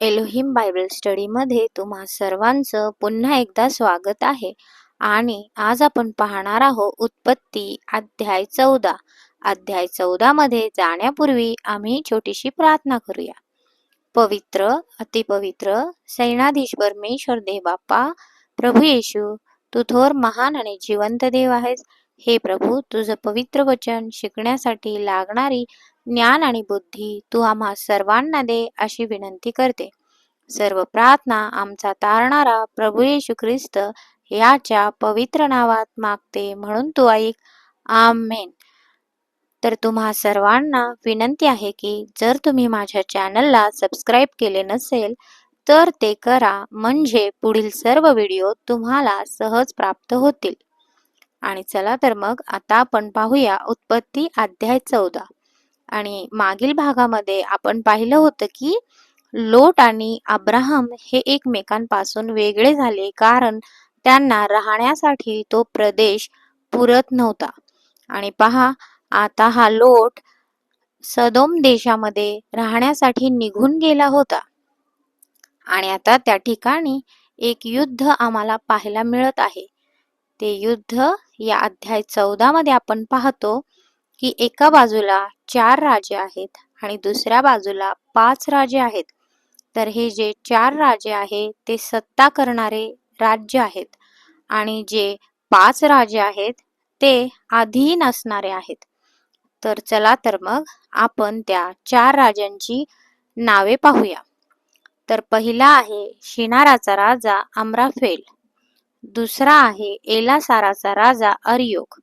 Elohim Bible स्टडीमध्ये तुम्हा सर्वांचं पुन्हा एकदा स्वागत आहे. आणि आज आपण पाहणार आहोत उत्पत्ती अध्याय चौदा. अध्याय चौदा मध्ये जाण्यापूर्वी आम्ही छोटीशी प्रार्थना करूया. पवित्र अतिपवित्र सैनाधीश परमेश्वर देव बाप्पा प्रभू येशू तू थोर महान आणि जिवंत देव आहेस. हे प्रभू तुझं पवित्र वचन शिकण्यासाठी लागणारी ज्ञान आणि बुद्धी तू आम्हा सर्वांना दे अशी विनंती करते. सर्व प्रार्थना आमचा तारणारा प्रभू येशू ख्रिस्त याच्या पवित्र नावात मागते म्हणून तू ऐक. आमेन. तर तुम्हा सर्वांना विनंती आहे की जर तुम्ही माझ्या चॅनलला सबस्क्राईब केले नसेल तर ते करा. म्हणजे पुढील सर्व व्हिडिओ तुम्हाला सहज प्राप्त होतील. आणि चला तर मग आता आपण पाहूया उत्पत्ती अध्याय चौदा. आणि मागील भागामध्ये आपण पाहिलं होतं की लोट आणि अब्राहम हे एकमेकांपासून वेगळे झाले कारण त्यांना राहण्यासाठी तो प्रदेश पुरत नव्हता. आणि पहा आता हा लोट सदोम देशामध्ये राहण्यासाठी निघून गेला होता. आणि आता त्या ठिकाणी एक युद्ध आम्हाला पाहायला मिळत आहे. ते युद्ध या अध्याय चौदा मध्ये आपण पाहतो की एका बाजूला चार राजे आहेत आणि दुसऱ्या बाजूला पाच राजे आहेत. तर हे जे चार राजे आहे ते सत्ता करणारे राज्य आहेत आणि जे पाच राजे आहेत ते अधीन असणारे आहेत. तर चला तर मग आपण त्या चार राजांची नावे पाहूया. तर पहिला आहे शिनाराचा राजा अमराफेल. दुसरा आहे एलासाराचा राजा अर्योक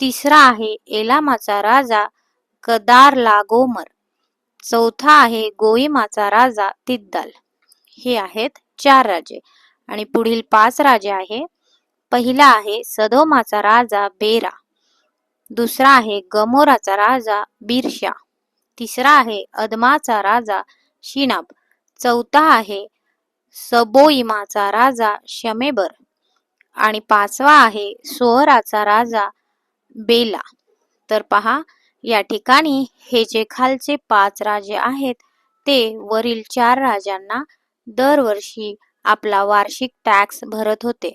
तिसरा आहे एलामाचा राजा कदारला गोमर चौथा आहे गोईमाचा राजा तिद्दल. हे आहेत चार राजे. आणि पुढील पाच राजे आहे पहिला आहे सदोमाचा राजा बेरा. दुसरा आहे गमोराचा राजा बिरशा तिसरा आहे अदमाचा राजा शिनाब. चौथा आहे सबोईमाचा राजा शमेबर. आणि पाचवा आहे सोहराचा राजा बेला. तर पहा या ठिकाणी हे जे खालचे पाच राजे आहेत ते वरील चार राजांना दरवर्षी आपला वार्षिक टॅक्स भरत होते.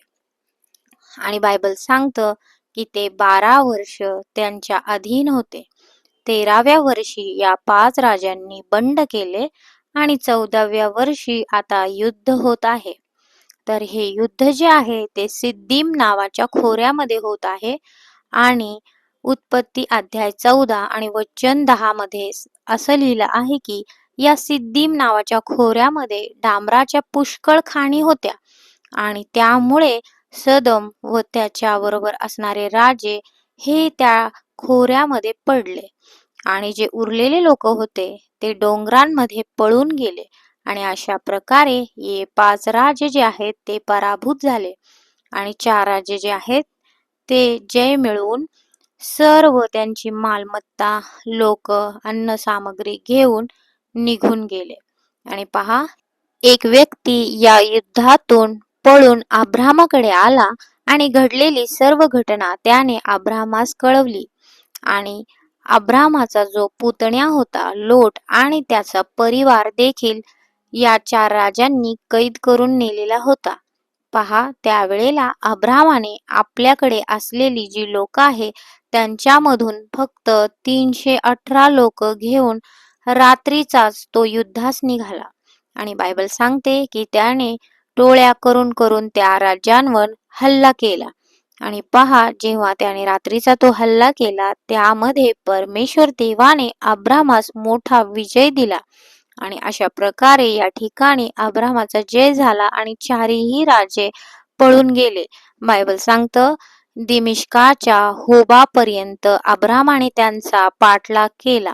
आणि बायबल सांगतं की ते बारा वर्ष त्यांच्या अधीन होते. तेराव्या वर्षी या पाच राजांनी बंड केले आणि चौदाव्या वर्षी आता युद्ध होत आहे. तर हे युद्ध जे आहे ते सिद्दीम नावाच्या खोऱ्यामध्ये होत आहे. आणि उत्पत्ती अध्याय चौदा आणि वचन दहा मध्ये असं लिहिलं आहे की या सिद्दीम नावाच्या खोऱ्यामध्ये डांबराच्या पुष्कळ खाणी होत्या. आणि त्यामुळे सदम व त्याच्या बरोबर असणारे राजे हे त्या खोऱ्यामध्ये पडले. आणि जे उरलेले लोक होते ते डोंगरांमध्ये पळून गेले. आणि अशा प्रकारे हे पाच राजे जे आहेत ते पराभूत झाले. आणि चार राजे जे आहेत ते जय मिळवून सर्व त्यांची मालमत्ता लोक अन्न सामग्री घेऊन निघून गेले. आणि पहा एक व्यक्ती या युद्धातून पळून आभ्रामाकडे आला आणि घडलेली सर्व घटना त्याने आभ्रामास कळवली. आणि आभ्रामाचा जो पुतण्या होता लोट आणि त्याचा परिवार देखील या चार राजांनी कैद करून नेलेला होता. पहा त्यावेळेला अब्रामाने आपल्याकडे असलेली जी लोक आहे त्यांच्यामधून फक्त तीनशे अठरा लोक घेऊन रात्रीचाच तो युद्धास निघाला. आणि बायबल सांगते की त्याने टोळ्या करून करून त्या राज्यांवर हल्ला केला. आणि पहा जेव्हा त्याने रात्रीचा तो हल्ला केला त्यामध्ये परमेश्वर देवाने अब्रामास मोठा विजय दिला. आणि अशा प्रकारे या ठिकाणी अब्रामाचा जय झाला आणि चारही राजे पळून गेले. बायबल सांगतं दिमिष्काच्या होबापर्यंत अब्रामाने त्यांचा पाठलाग केला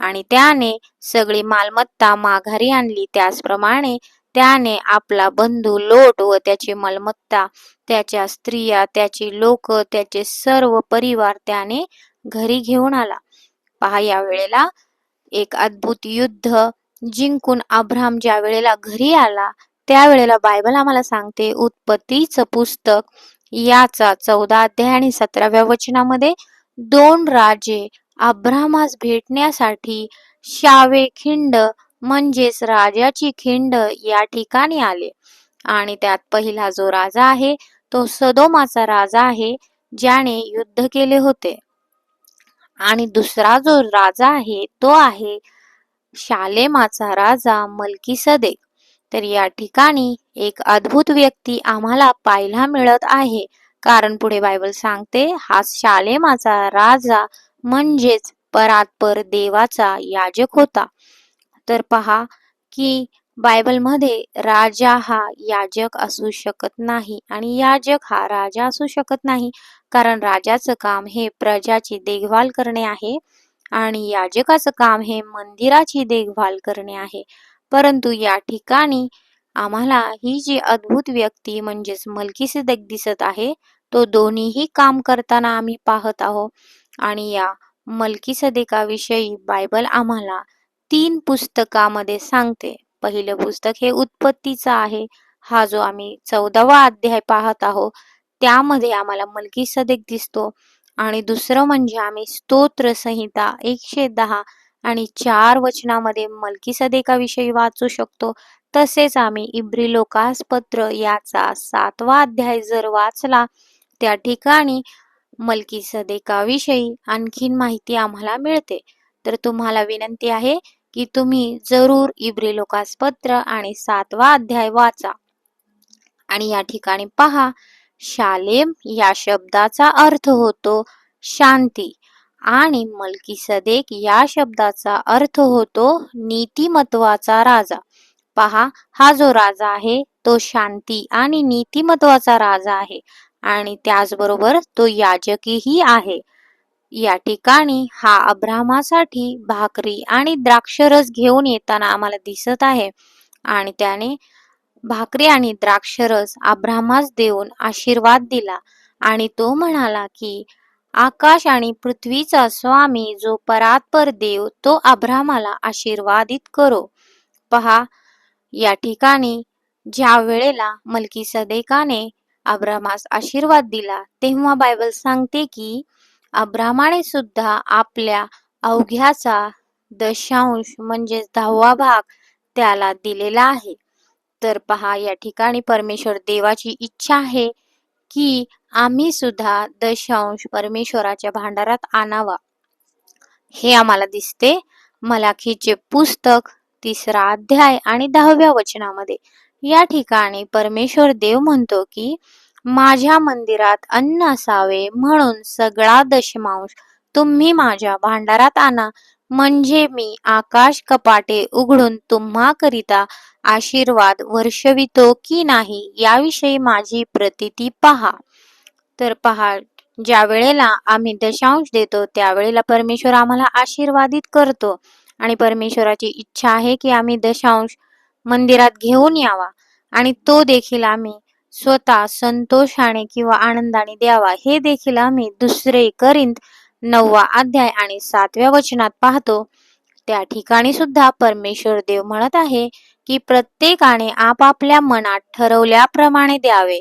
आणि त्याने सगळी मालमत्ता माघारी आणली. त्याचप्रमाणे त्याने आपला बंधू लोट व त्याची मालमत्ता त्याच्या स्त्रिया त्याची लोक त्याचे सर्व परिवार त्याने घरी घेऊन आला. पहा या वेळेला एक अद्भुत युद्ध जिंकून अब्राम ज्या वेळेला घरी आला त्यावेळेला बायबल आम्हाला सांगते उत्पत्तीचं पुस्तक याचा चौदा अध्याय आणि सतराव्या वचनामध्ये दोन राजे अब्रामास भेटण्यासाठी शावे खिंड म्हणजेच राजाची खिंड या ठिकाणी आले. आणि त्यात पहिला जो राजा आहे तो सदोमाचा राजा आहे ज्याने युद्ध केले होते. आणि दुसरा जो राजा आहे तो आहे शालेमाचा राजा मलकी सदेक तर या ठिकाणी एक अद्भुत व्यक्ती आम्हाला पाहायला मिळत आहे. कारण पुढे बायबल सांगते हा शालेमाचा राजा म्हणजेच परात्पर देवाचा याजक होता. तर पहा की बायबलमध्ये राजा हा याजक असू शकत नाही आणि याजक हा राजा असू शकत नाही. कारण राजाचं काम हे प्रजाची देखभाल करणे आहे. आणि याजकाचं काम हे मंदिराची देखभाल करणे आहे. परंतु या ठिकाणी आम्हाला ही जी अद्भुत व्यक्ती म्हणजेच मलकीसिदक दिसत आहे तो दोन्हीही काम करताना आम्ही पाहत आहोत. आणि या मलकीसदेकाविषयी बायबल आम्हाला तीन पुस्तकामध्ये सांगते. पहिलं पुस्तक हे उत्पत्तीचं आहे. हा जो आम्ही चौदावा अध्याय पाहत आहोत त्यामध्ये आम्हाला मलकी सदेक दिसतो. आणि दुसरं म्हणजे आम्ही स्तोत्र संहिता एकशे दहा आणि चार वचनामध्ये मलकी सदेकाविषयी वाचू शकतो. तसेच आम्ही इब्री लोकास पत्र याचा सातवा अध्याय जर वाचला त्या ठिकाणी मलकी सदेकाविषयी आणखीन माहिती आम्हाला मिळते. तर तुम्हाला विनंती आहे की तुम्ही जरूर इब्री लोकास पत्र आणि सातवा अध्याय वाचा. आणि या ठिकाणी पहा शालेम या शब्दाचा अर्थ होतो शांती. आणि मलकी सदेक या शब्दाचा अर्थ होतो नीतिमत्वाचा राजा. पहा हा जो राजा आहे तो शांती आणि नीतिमत्वाचा राजा आहे. आणि त्याचबरोबर तो याजकीही आहे. या ठिकाणी हा अब्रामासाठी भाकरी आणि द्राक्षरस घेऊन येताना आम्हाला दिसत आहे. आणि त्याने भाकरी आणि द्राक्षरस आभ्रामास देऊन आशीर्वाद दिला. आणि तो म्हणाला की आकाश आणि पृथ्वीचा स्वामी जो परात्पर देव तो आभ्रामाला आशीर्वादित करो. पहा या ठिकाणी ज्या वेळेला मलकी सदेकाने अब्रामास आशीर्वाद दिला तेव्हा बायबल सांगते की अब्रामाने सुद्धा आपल्या अवघ्याचा दशांश म्हणजेच दहावा भाग त्याला दिलेला आहे. तर पहा या ठिकाणी परमेश्वर देवाची इच्छा आहे की आम्ही सुद्धा दशांश परमेश्वराच्या भांडारात आणावा. हे आम्हाला दिसते मलाखीचे पुस्तक तिसरा अध्याय आणि दहाव्या वचनामध्ये. या ठिकाणी परमेश्वर देव म्हणतो की माझ्या मंदिरात अन्न असावे म्हणून सगळा दशमांश तुम्ही माझ्या भांडारात आणा. म्हणजे मी आकाश कपाटे उघडून तुम्हा करिता आशीर्वाद वर्षवितो की नाही याविषयी माझी प्रतिती पहा. तर पहा ज्या वेळेला आम्ही दशांश देतो त्यावेळेला परमेश्वर आम्हाला आशीर्वादित करतो. आणि परमेश्वराची इच्छा आहे की आम्ही दशांश मंदिरात घेऊन यावा. आणि तो देखील आम्ही स्वतः संतोषाने किंवा आनंदाने द्यावा. हे देखील आम्ही दुसरे करीत नववा अध्याय आणि सातव्या वचनात पाहतो. त्या ठिकाणी सुद्धा परमेश्वर देव म्हणत आहे की प्रत्येकाने आपापल्या मनात ठरवल्याप्रमाणे द्यावे.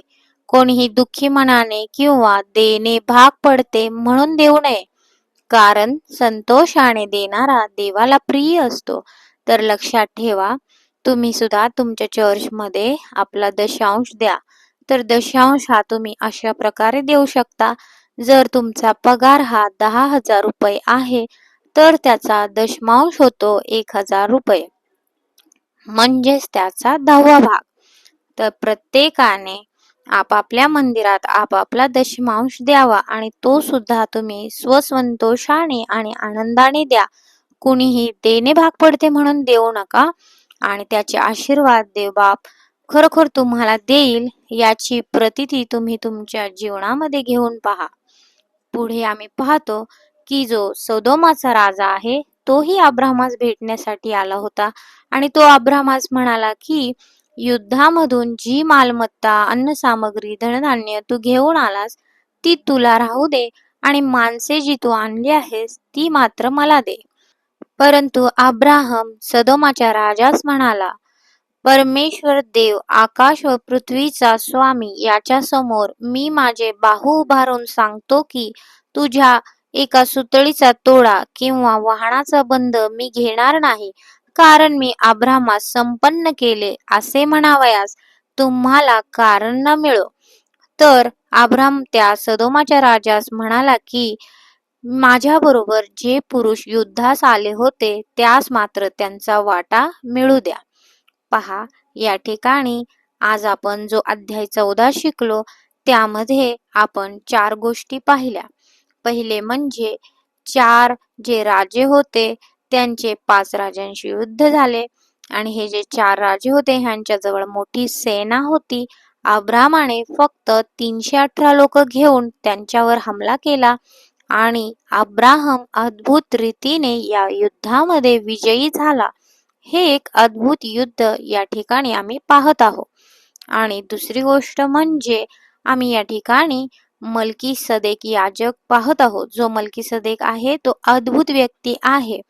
कोणीही दुःखी मनाने किंवा देणे भाग पडते म्हणून देऊ नये. कारण संतोषाने देणारा देवाला प्रिय असतो. तर लक्षात ठेवा तुम्ही सुद्धा तुमच्या चर्चमध्ये आपला दशांश द्या. तर दशांश हा तुम्ही अशा प्रकारे देऊ शकता. जर तुमचा पगार हा दहा हजार रुपये आहे तर त्याचा दशमांश होतो एक हजार रुपये. म्हणजेच त्याचा दहावा भाग. तर प्रत्येकाने आपापल्या मंदिरात आपापला दशमांश द्यावा आणि तो सुद्धा तुम्ही स्वसंतोषाने आणि आनंदाने द्या. कुणीही देणे भाग पडते म्हणून देऊ नका आणि त्याचे आशीर्वाद देव बाप खरोखर तुम्हाला देईल याची प्रतिती तुम्ही तुमच्या जीवनामध्ये घेऊन पहा. पुढे आम्ही पाहतो की जो सदोमाचा राजा आहे तोही अब्राहमास भेटण्यासाठी आला होता. आणि तो अब्रामास म्हणाला की युद्धामधून जी मालमत्ता अन्नसामग्री धनधान्य तू घेऊन आलास ती तुला राहू दे आणि माणसे जी तू आणली आहेस ती मात्र मला दे. परंतु अब्राहम सदोमाच्या राजास म्हणाला परमेश्वर देव आकाश व पृथ्वीचा स्वामी याच्या समोर मी माझे बाहू उभारून सांगतो की तुझ्या एका सुतळीचा तोडा किंवा वाहनाचा बंद मी घेणार नाही कारण मी अब्रामास संपन्न केले असे म्हणावयास तुम्हाला कारण न मिळो. तर अब्राम त्या सदोमाच्या राजास म्हणाला की माझ्याबरोबर जे पुरुष युद्धास आले होते त्यास मात्र त्यांचा वाटा मिळू द्या. पहा या ठिकाणी आज आपण जो अध्याय चौदा शिकलो त्यामध्ये आपण चार गोष्टी पाहिल्या. पहिले म्हणजे चार जे राजे होते त्यांचे पाच राजांशी युद्ध झाले. आणि हे जे चार राजे होते ह्यांच्याजवळ मोठी सेना होती. अब्रामाने फक्त तीनशे अठरा लोक घेऊन त्यांच्यावर हमला केला. आणि अब्राहम अद्भुत रीतीने या युद्धामध्ये विजयी झाला. हे एक अद्भुत युद्ध या ठिकाणी आम्ही पाहत आहोत. आणि दुसरी गोष्ट म्हणजे आम्ही या ठिकाणी मलकी सदेक याजक पाहत आहोत. जो मलकी सदेक आहे तो अद्भुत व्यक्ती आहे.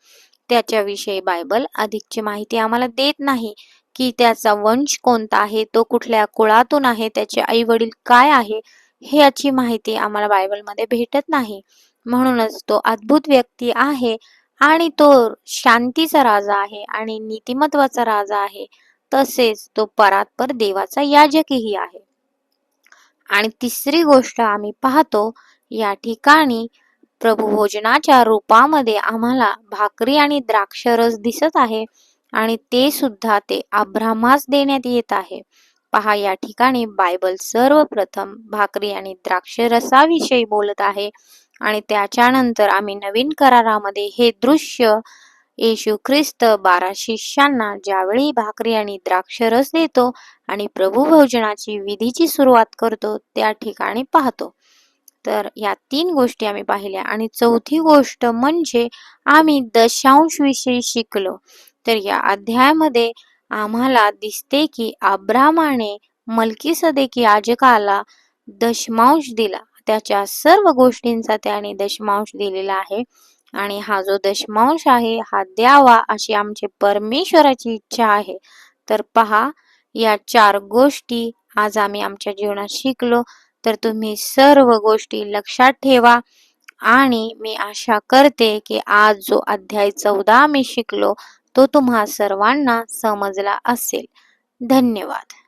त्याच्याविषयी बायबल अधिकची माहिती आम्हाला देत नाही की त्याचा वंश कोणता आहे तो कुठल्या कुळातून आहे त्याचे आई वडील काय आहे हे याची माहिती आम्हाला बायबलमध्ये भेटत नाही. म्हणूनच तो अद्भुत व्यक्ती आहे आणि तो शांतीचा राजा आहे आणि नीतिमत्वाचा राजा आहे. तसेच तो परात्पर देवाचा याजकही आहे. आणि तिसरी गोष्ट आम्ही पाहतो या ठिकाणी प्रभू भोजनाच्या रूपामध्ये आम्हाला भाकरी आणि द्राक्षरस दिसत आहे आणि ते सुद्धा ते आभ्रामास देण्यात येत आहे. पहा या ठिकाणी बायबल सर्वप्रथम भाकरी आणि द्राक्षरसाविषयी बोलत आहे आणि त्याच्यानंतर आम्ही नवीन करारामध्ये हे दृश्य येशू ख्रिस्त बारा शिष्यांना ज्यावेळी भाकरी आणि द्राक्षरस देतो आणि प्रभू भोजनाची विधीची सुरुवात करतो त्या ठिकाणी पाहतो. तर या तीन गोष्टी आम्ही पाहिल्या. आणि चौथी गोष्ट म्हणजे आम्ही दशांश विषयी शिकलो. तर या अध्यायामध्ये आम्हाला दिसते की अब्रामाने मलकी सदेकी आजकाला दशमांश दिला. त्याच्या सर्व गोष्टींचा त्याने दशमांश दिलेला आहे. आणि हा जो दशमांश आहे हा द्यावा अशी आमची परमेश्वराची इच्छा आहे. तर पहा या चार गोष्टी आज आम्ही आमच्या जीवनात शिकलो. तर तुम्ही सर्व गोष्टी लक्षात ठेवा. आणि मी आशा करते की आज जो अध्याय चौदा मी शिकलो तो तुम्हा सर्वांना समजला असेल. धन्यवाद.